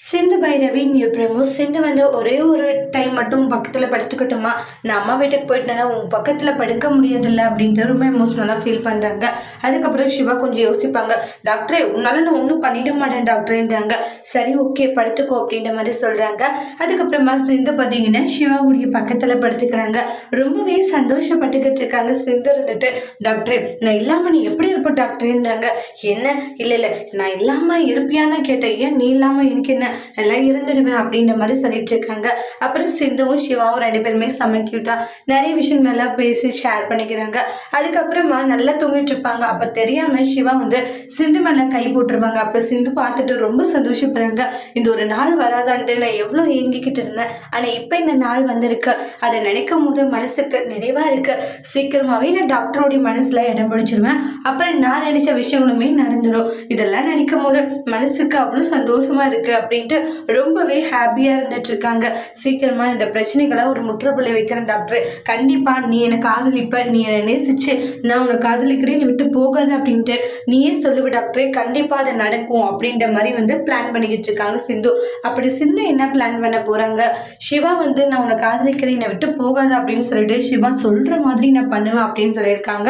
Sindhu Bhairavi new Prabhu சிந்து வந்து ஒரே ஒரு டைம் மட்டும் பக்கத்தில் படுத்துக்கட்டுமா? நான் அம்மா வீட்டுக்கு போயிட்டேன்னா உன் பக்கத்தில் படுக்க முடியதில்லை அப்படின்ட்டு ரொம்ப எமோஷ்னலாக ஃபீல் பண்ணுறாங்க அதுக்கப்புறம் சிவா கொஞ்சம் யோசிப்பாங்க. டாக்டரே உன்னால நான் ஒன்றும் பண்ணிட மாட்டேன் டாக்டர்ன்றாங்க. சரி ஓகே படுத்துக்கோ அப்படின்ற மாதிரி சொல்கிறாங்க அதுக்கப்புறமா சிந்து பார்த்தீங்கன்னா சிவாவுடைய பக்கத்தில் படுத்துக்கிறாங்க. ரொம்பவே சந்தோஷப்பட்டுக்கிட்டு இருக்காங்க சிந்து இருந்துட்டு. டாக்டரே நான் இல்லாமல் நீ எப்படி இருப்ப டாக்டர்ன்றாங்க. என்ன? இல்லை இல்லை நான் இல்லாமல் இருப்பியான்னு கேட்டேன். ஏன் நீ இல்லாமல் எனக்கு என்ன எல்லாம் இருந்துடுவேன் அப்படின்ற மாதிரி சொல்லிட்டு இருக்காங்க. அப்புறம் சிந்துவும் சிவாவும் ரெண்டு பேருமே செம்ம கியூட்டா நிறைய விஷயங்கள் எல்லாம் பேசி ஷேர் பண்ணிக்கிறாங்க. அதுக்கப்புறமா நல்லா தூங்கிட்டு இருப்பாங்க. அப்ப தெரியாம சிவா வந்து சிந்து மேல கை போட்டுருவாங்க. அப்ப சிந்து பார்த்துட்டு ரொம்ப சந்தோஷப்படுறாங்க. இந்த ஒரு நாள் வராதான்ட்டு நான் எவ்வளோ ஏங்கிக்கிட்டு இருந்தேன். ஆனா இப்ப இந்த நாள் வந்திருக்கு. அதை நினைக்கும் போது மனசுக்கு நிறைவா இருக்கு. சீக்கிரமாவே நான் டாக்டரோடைய மனசுல இடம் பிடிச்சிருவேன். அப்புறம் நான் நினைச்ச விஷயங்களுமே நடந்துடும் இதெல்லாம் நினைக்கும் போது மனசுக்கு அவ்வளோ சந்தோஷமா இருக்கு. அப்படின்னு அப்படின்ட்டு ரொம்பவே ஹாப்பியா இருந்துட்டு இருக்காங்க சீக்கிரமா இந்த பிரச்சனைகளை ஒரு முற்றுப்புள்ளி வைக்கிறேன் டாக்டர். கண்டிப்பா நீ என்னை காதலிப்ப நீ என்னை நேசிச்சு நான் உன்னை காதலிக்கிறேன் நீ விட்டு போகாது அப்படின்ட்டு நீயே சொல்லுவ டாக்டரே. கண்டிப்பா அது நடக்கும் அப்படின்ற மாதிரி வந்து பிளான் பண்ணிக்கிட்டு இருக்காங்க சிந்து. அப்படி சிந்து என்ன பிளான் பண்ண போறாங்க? சிவா வந்து நான் உன்னை காதலிக்கிறேன் என்னை விட்டு போகாது அப்படின்னு சொல்லிட்டு சிவா சொல்ற மாதிரி நான் பண்ணுவேன் அப்படின்னு சொல்லியிருக்காங்க.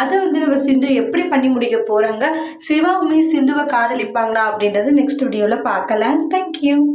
அதை வந்து நம்ம சிந்து எப்படி பண்ணி முடிக்க போறாங்க? சிவாவுமே சிந்துவை காதலிப்பாங்களா அப்படின்றது நெக்ஸ்ட் வீடியோவில் பார்க்கலாம். thank you.